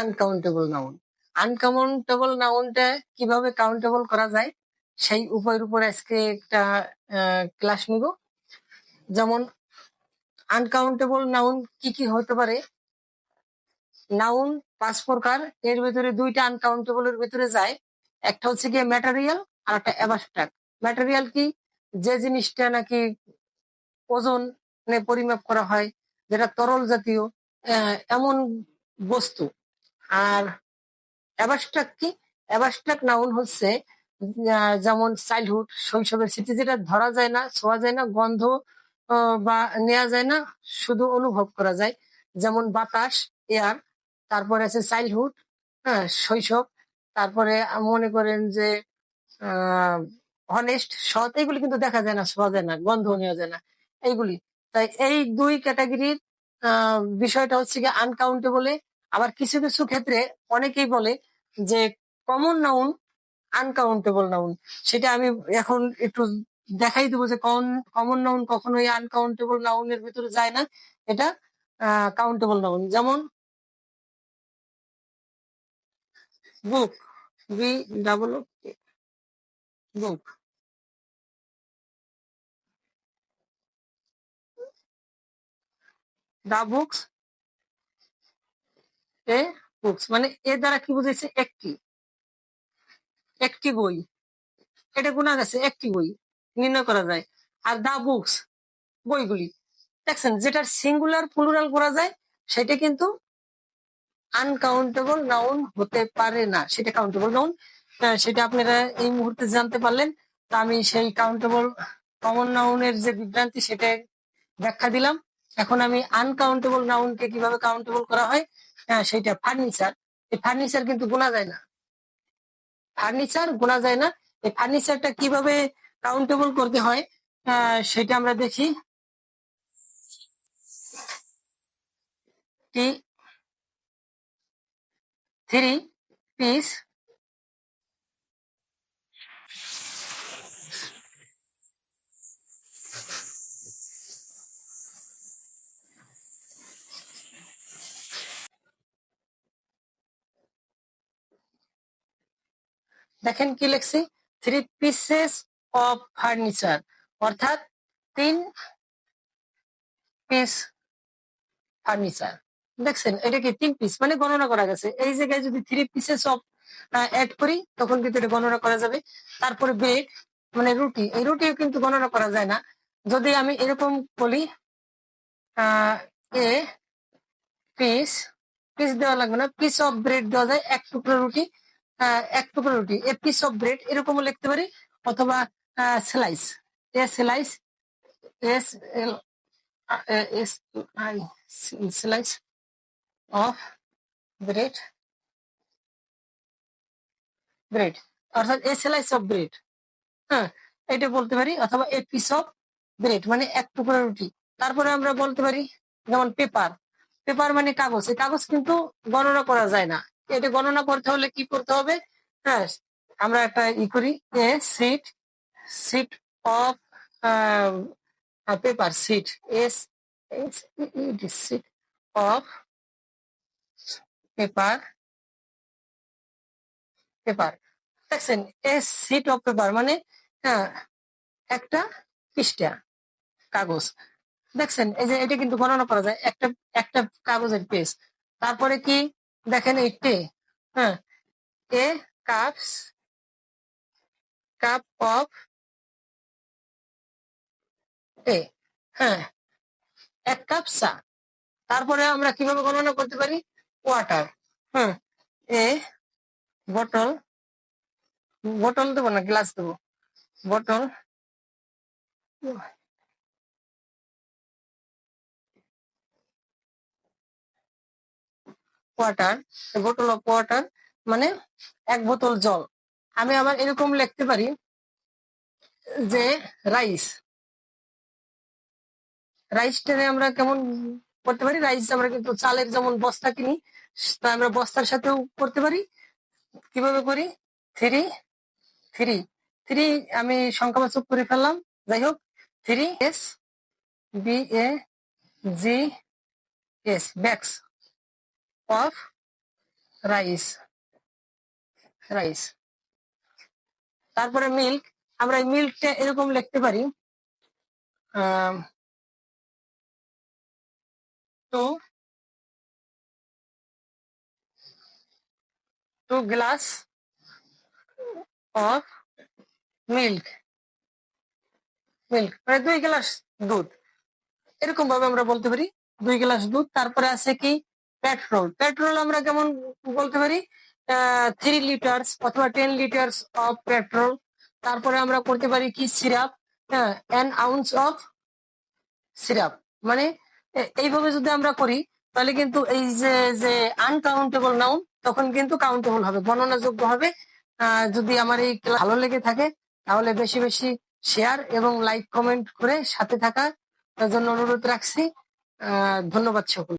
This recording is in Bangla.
আনকাউন্টেবল নাউন আনকাউন্টেবল নাউনটা কীভাবে কাউন্টেবল করা যায়? সেই উপায়ের উপর আজকে একটা ক্লাস নিব। যেমন আনকাউন্টেবল নাউন কি কি হতে পারে? নাউন পাঁচ প্রকার, এর ভিতরে দুইটা আনকাউন্টেবল এর ভিতরে যায়। একটা হচ্ছে গিয়ে ম্যাটেরিয়াল আর একটা অ্যাবাস্ট্রাক্ট ম্যাটেরিয়াল কি? যে জিনিসটা নাকি ওজন পরিমাপ করা হয়, যেটা তরল জাতীয় এমন বস্তু। আর অ্যাবাস্ট্রাক্ট কি? অ্যাবাস্ট্রাক্ট নাউন হচ্ছে যেমন চাইল্ডহুড, শৈশবের স্মৃতি যেটা ধরা যায় না, ছোঁয়া যায় না, গন্ধ বা নেওয়া যায় না, শুধু অনুভব করা যায়। যেমন বাতাস, এয়ার, তারপরে আছে চাইল্ডহুড হ্যাঁ শৈশব, তারপরে মনে করেন যে হনেস্ট সৎ এগুলি কিন্তু দেখা যায় না, ছোঁয়া যায় না, গন্ধ নেওয়া যায় না, এইগুলি। তাই এই দুই ক্যাটাগরির বিষয়টা হচ্ছে কি আনকাউন্টেবলে আবার কিছু কিছু ক্ষেত্রে অনেকেই বলে যে কমন নাউন আনকাউন্টেবল নাউন সেটা আমি এখন একটু দেখাই দেবো যে কমন নাউন কখনোই আনকাউন্টেবল নাউনের ভিতরে যায় না। এটা কাউন্টেবল নাউন যেমন book B double book the books books মানে এ দ্বারা কি বুঝেছে একটি। একটি বই। এটা গুণা গেছে একটি বই। নির্ণয় করা যায়। আর দা বুকস, বইগুলি। দেখছেন, যেটার সিঙ্গুলার প্লুরাল করা যায়, সেটা কিন্তু আনকাউন্টেবল নাউন হতে পারে না। সেটা কাউন্টেবল নাউন সেটা আপনারা এই মুহূর্তে জানতে পারলেন। তা আমি সেই কাউন্টেবল কমন নাউনের যে বিভ্রান্তি সেটা ব্যাখ্যা দিলাম। এখন আমি আনকাউন্টেবল নাউনকে কীভাবে কাউন্টেবল করা হয় হ্যাঁ সেটা ফার্নিচার এই ফার্নিচার কিন্তু গোনা যায় না। ফার্নিচার গোনা যায় না। এই ফার্নিচারটা কীভাবে কাউন্টেবল করতে হয় সেটা আমরা দেখি। থ্রি পিস দেখেন কি লেখছি? থ্রি পিসেস অফ ফার্নিচার অর্থাৎ তিন পিস ফার্নিচার দেখছেন? এটা কি তিন পিস মানে গণনা করা গেছে। এই জায়গায় যদি থ্রি পিসেস অফ অ্যাড করি, তখন কিন্তু এটা গণনা করা যাবে। তারপরে ব্রেড মানে রুটি। এই রুটিও কিন্তু গণনা করা যায় না। যদি আমি এরকম বলি এ পিস পিস দেওয়া লাগবে না। পিস অফ ব্রেড দেওয়া যায় এক টুকরো রুটি। এক টুকরো রুটি এ পিস অফ ব্রেড এরকমও লিখতে পারি, অথবা slice A slice S L S I slice of bread bread অর্থাৎ এ স্লাইস অফ ব্রেড হ্যাঁ এটা বলতে পারি, অথবা এ পিস অফ ব্রেড মানে এক টুকরো রুটি। তারপরে আমরা বলতে পারি, যেমন পেপার পেপার মানে কাগজ, এই কাগজ কিন্তু গণনা করা যায় না। এটা গণনা করতে হলে কি করতে হবে? হ্যাঁ আমরা একটা ই করি a sheet sheet of paper sheet S S sheet of paper paper দেখছেন এ সিট অফ পেপার মানে হ্যাঁ একটা পৃষ্ঠা, কাগজ। দেখছেন, এই যে এটা কিন্তু গণনা করা যায়, একটা একটা কাগজের পেজ তারপরে কি? দেখেন এই টে হ্যাঁ এ কাপস, কাপ অফ টে হ্যাঁ এক কাপ চা। তারপরে আমরা কীভাবে গণনা করতে পারি? ওয়াটার হ্যাঁ এ, বটল বটল দেবো না, গ্লাস দেবো, bottle water bottle of water মানে এক বোতল জল। আমি আবার এরকম লিখতে পারি যে রাইস রাইসটারে আমরা কেমন করতে পারি? রাইস আমরা কিন্তু চালের যেমন বস্তা কিনি, তা আমরা বস্তার সাথেও করতে পারি। কীভাবে করি? থ্রি থ্রি থ্রি আমি সংখ্যাবাচক করে ফেললাম। যাই হোক three S B A G S bags of rice rice তারপরে মিল্ক আমরা মিল্কটা এরকম লিখতে পারি two two glass of milk milk মানে দুই গ্লাস দুধ। এরকম ভাবে আমরা বলতে পারি, দুই গ্লাস দুধ। তারপরে আছে কি? পেট্রোল। পেট্রোল আমরা কেমন বলতে পারি? থ্রি লিটার্স অথবা টেন লিটার্স অফ পেট্রোল তারপরে আমরা করতে পারি কি? সিরাপ। হ্যাঁ অ্যান আউন্স অফ সিরাপ। মানে এইভাবে যদি আমরা করি তাহলে কিন্তু এই যে যে আনকাউন্টেবল নাউন তখন কিন্তু কাউন্টেবল হবে গণনাযোগ্য হবে। যদি আমার এই ভালো লেগে থাকে তাহলে বেশি বেশি শেয়ার এবং লাইক কমেন্ট করে সাথে থাকার জন্য অনুরোধ রাখছি। আহ, ধন্যবাদ সকল